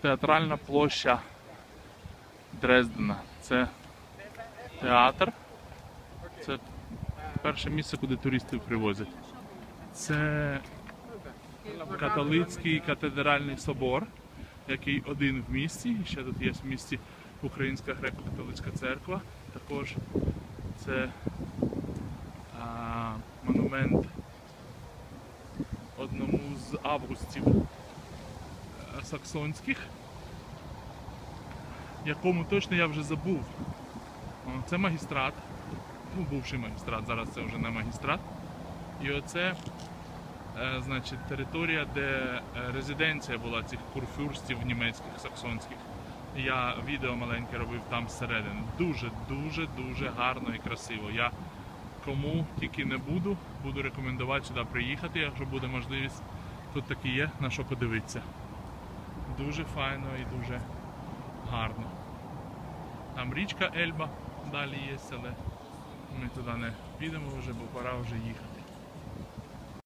театральна площа Дрездена. Це театр. Це перше місце, куди туристів привозять. Це католицький катедральний собор, який один в місті. І ще тут є в місті Українська греко-католицька церква. Також це а, монумент одному з августів саксонських, якому точно я вже забув. Це магістрат, ну, бувший магістрат, зараз це вже не магістрат. І оце е, значить, територія, де е, резиденція була цих курфюрстів німецьких, саксонських. Я відео маленьке робив там зсередини. Дуже, дуже, дуже гарно і красиво. Я кому тільки не буду, буду рекомендувати сюди приїхати, якщо буде можливість. Тут таки є на що подивитися. Дуже файно і дуже гарно. Там річка Ельба далі є, але ми туди не підемо вже, бо пора вже їхати.